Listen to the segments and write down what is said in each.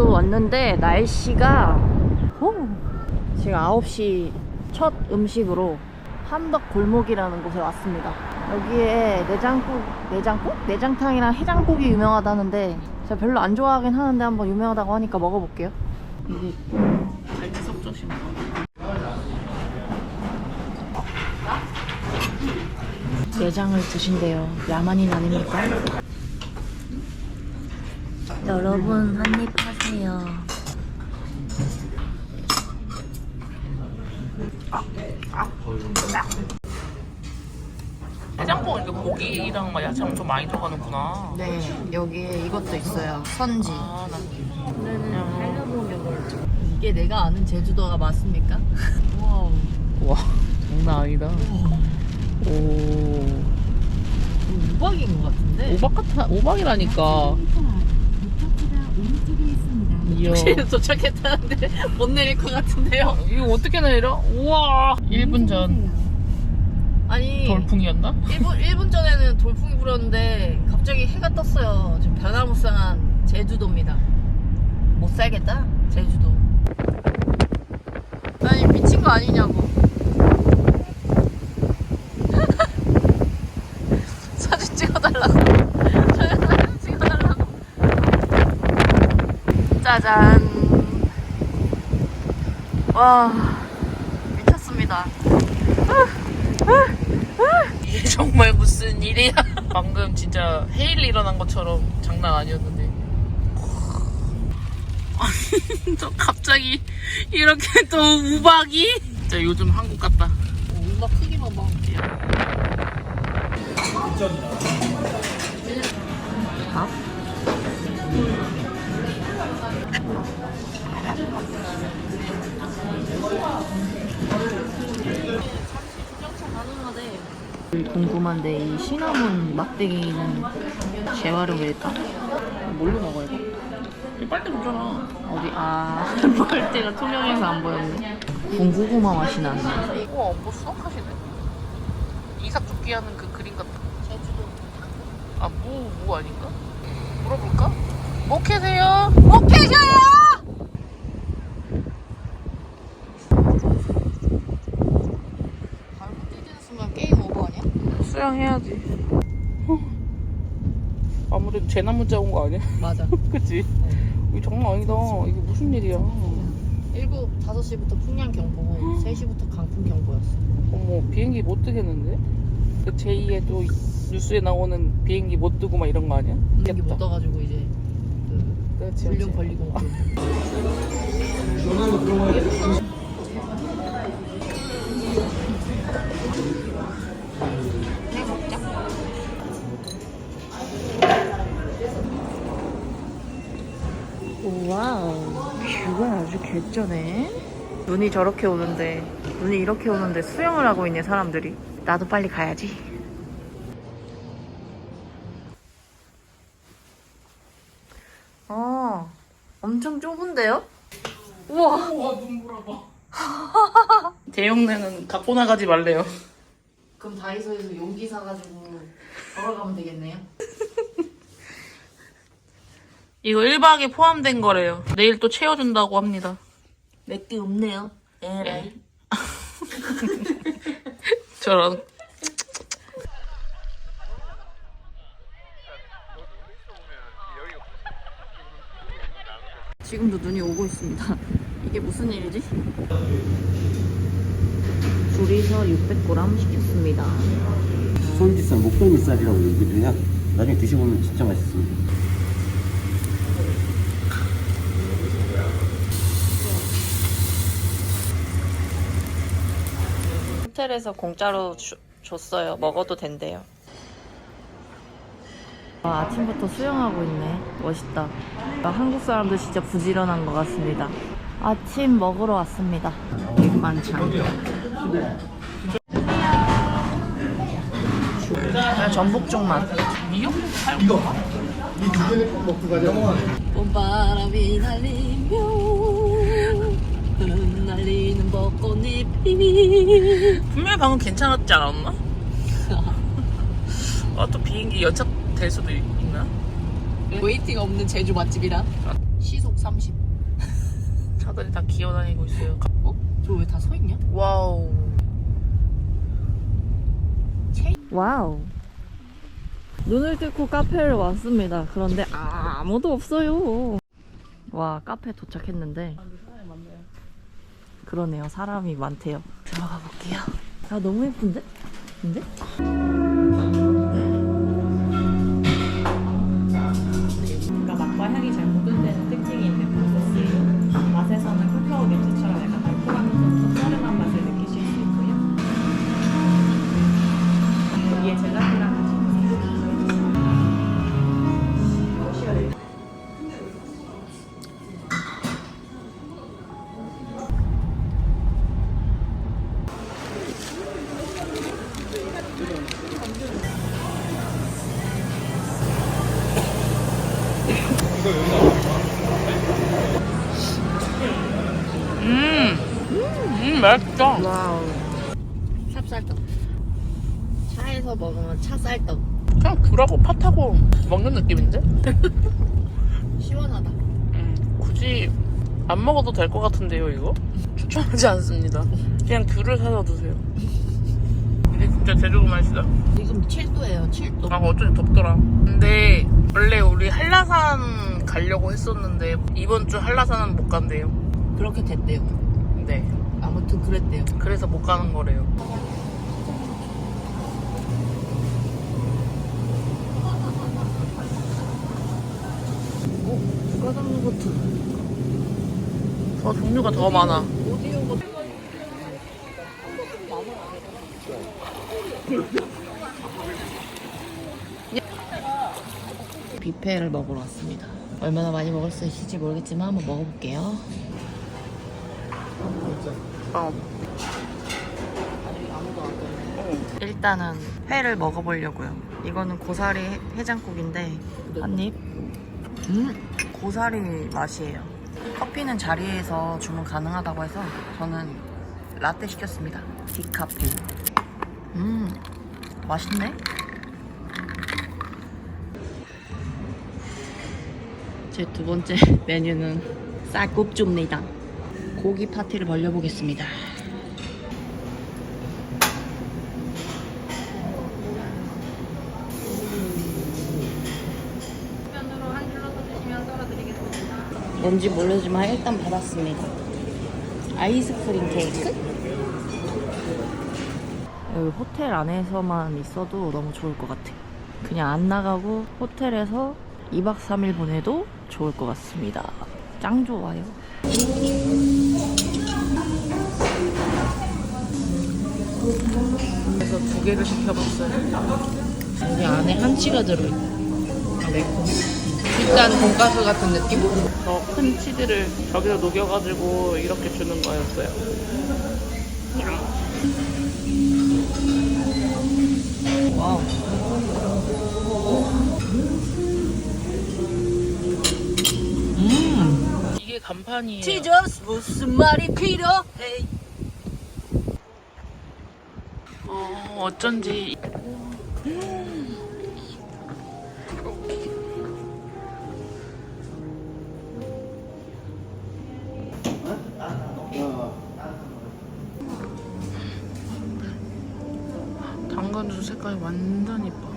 제주도 왔는데 날씨가 오, 지금 9시 첫 음식으로 함덕 골목이라는 곳에 왔습니다. 여기에 내장국, 내장국? 내장탕이랑 해장국이 유명하다는데 제가 별로 안 좋아하긴 하는데 한번 유명하다고 하니까 먹어볼게요. 이게. 내장을 드신대요. 야만인 아닙니까? 여러분 한입 하세요. 해장국은 이게 고기랑 막 야채랑 좀 많이 들어가는구나. 네, 여기에 이것도 있어요. 선지. 아, 나 이게 내가 아는 제주도가 맞습니까? 와우. 와, 장난 아니다. 오, 우박인 것 같은데? 오박 같아, 오박이라니까. 이야. 혹시 도착했다는데 못 내릴 것 같은데요? 이거 어떻게 내려? 우와. 1분 전 아니, 돌풍이었나? 1분, 1분 전에는 돌풍이 불었는데 갑자기 해가 떴어요. 지금 변화무쌍한 제주도입니다. 못 살겠다? 제주도. 아니, 미친 거 아니냐고. 사진 찍어달라고. 사진 찍어달라고. 짜잔. 와, 미쳤습니다. 이게 정말 무슨 일이야? 방금 진짜 해일 일어난 것처럼 장난 아니었는데. 아니, 저 갑자기 이렇게 또 우박이? 진짜 요즘 한국 같다. 음악 크기만 봐. 밥? 궁금한데 이 시나몬 막대기는 재활용일까? 뭘로 먹어 이거? 이 빨대 줬잖아. 어디 아 빨대가 투명해서 안 보였네. 군고구마 맛이 나네. 우와 뭐 수학하시네. 이삭죽기 하는 그 그림 같다. 제주도. 아무 무 아닌가? 물어볼까? 뭐 캐세요? 못 계셔요! 발목 뛰는 순간 게임 오버 아니야? 수영해야지. 어. 아무래도 재난 문자 온 거 아니야? 맞아. 그치? 이거 장난 아니다. 이게 무슨 일이야? 1구 5시부터 풍량 경보고 3시부터 강풍 경보였어. 어머 비행기 못 뜨겠는데? 그 제2의 또 뉴스에 나오는 비행기 못 뜨고 막 이런 거 아니야? 비행기 못 떠가지고 이제 그 그렇지. 불륜 걸리고 와우. 뷰가 아주 개쩌네. 눈이 저렇게 오는데 눈이 이렇게 오는데 수영을 하고 있네 사람들이. 나도 빨리 가야지. 아 엄청 좁은데요? 우와. 대용내는 갖고 나가지 말래요. 그럼 다이소에서 용기 사가지고 걸어가면 되겠네요 이거 1박에 포함된 거래요. 내일 또 채워준다고 합니다. 몇개 없네요 에라이 저런. 지금도 눈이 오고 있습니다. 이게 무슨 일이지? 둘이서 600g 시켰습니다. 손지살, 목덜미살이라고 얘기를 해요. 나중에 드셔보면 진짜 맛있습니다. 호텔에서 공짜로 주- 줬어요. 먹어도 된대요. 아, 아침부터 수영하고 있네. 멋있다. 아, 한국 사람들 진짜 부지런한 것 같습니다. 아침 먹으러 왔습니다. 백만창. 그냥 전복죽 맛. 미역? 살구가? 봄바람이 날리며 흩날리는 벚꽃잎이 분명히 방금 괜찮았지 않았나? 아, 또 비행기 연착될 수도 있나? 웨이팅 없는 제주 맛집이라 시속 30. 차들이 다 기어다니고 있어요. 어? 저 왜 다 서 있냐? 와우. 와우. 눈을 뚫고 카페를 왔습니다. 그런데 아무도 없어요. 와, 카페 도착했는데. 그러네요. 사람이 많대요. 들어가 볼게요. 아, 너무 예쁜데? 근데? 음. 음, 맛있다. 와우. 찹쌀떡. 차에서 먹으면 차쌀떡. 그냥 귤하고 팥하고 먹는 느낌인데? 시원하다. 음, 굳이 안 먹어도 될 것 같은데요, 이거? 추천하지 않습니다. 그냥 귤을 사서 드세요. 진짜 제주도 맛이다. 지금 7도예요, 7도. 아, 어쩐지 덥더라. 근데 원래 우리 한라산 가려고 했었는데 이번 주 한라산은 못 간대요. 그렇게 됐대요. 네. 아무튼 그랬대요. 그래서 못 가는 거래요. 가장 요거트. 더 종류가 더 많아. 오디오 요거트. 뷔페를 먹으러 왔습니다. 얼마나 많이 먹을 수 있을지 모르겠지만 한번 먹어볼게요. 어. 일단은 회를 먹어보려고요. 이거는 고사리 해- 해장국인데 한 입. 음, 고사리 맛이에요. 커피는 자리에서 주문 가능하다고 해서 저는 라떼 시켰습니다. 디카페. 음, 맛있네. 제 두 번째 메뉴는 쌀국수입니다. 고기 파티를 벌려보겠습니다. 뭔지 모르지만 일단 받았습니다. 아이스크림 케이크? 여기 호텔 안에서만 있어도 너무 좋을 것 같아. 그냥 안 나가고 호텔에서 2박 3일 보내도 좋을 것 같습니다. 짱 좋아요. 그래서 두 개를 시켜봤어요. 여기 안에 한치가 들어있다. 매콤. 일단 돈가스 같은 느낌? 더큰 치즈를 저기서 녹여가지고 이렇게 주는 거였어요. 와우. 음. 이게 간판이에요. 지저스 무슨 말이 필요해? 어, 어쩐지 당근 주 색깔이 완전 이뻐.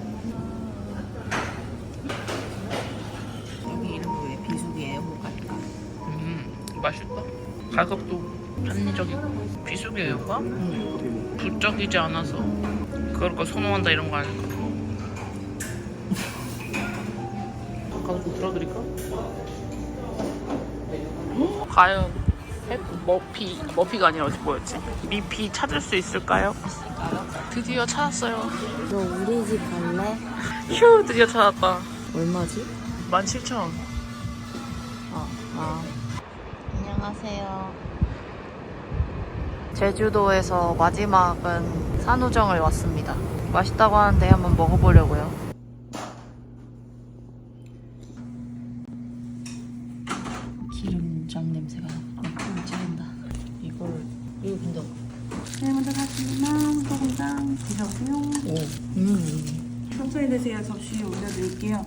가격도 합리적이고 비수기가 음. 부쩍이지 않아서 그걸 거 선호한다 이런 거 아닐까? 가서 좀 들어드릴까? 과연 해- 머피 머피가 아니라 어디 뭐였지? 미피 찾을 수 있을까요? 드디어 찾았어요. 너 우리 집 갈래? 휴 드디어 찾았다. 얼마지? 17,000원. 아, 아. 안녕하세요. 제주도에서 마지막은 산우정을 왔습니다. 맛있다고 하는데 한번 먹어보려고요. 기름장 냄새가 너무 찌른다. 이걸 이거 근데 네, 먼저 가시면 소금장 드셔보세요. 오, 음, 천천히 드세요. 접시에 올려드릴게요.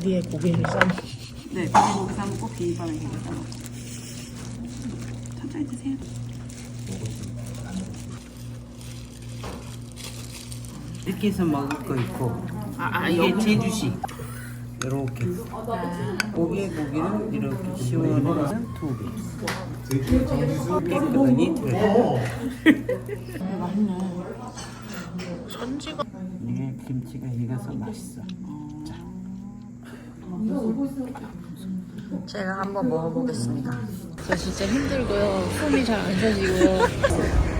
고기에 고기를 싸. 네 고기 삶고 비빔밥에 고기 싸먹고 천천히 드세요. 이렇게 해서 먹을 거 있고. 아, 아 이게 제주식 이렇게. 고기에 고기를 이렇게 시원해서 두개 깨끗하니 돼 선지가 이게 김치가 익어서 맛있어. 자 제가 한번 먹어보겠습니다. 저 진짜 힘들고요. 숨이 잘 안 쉬어지고요.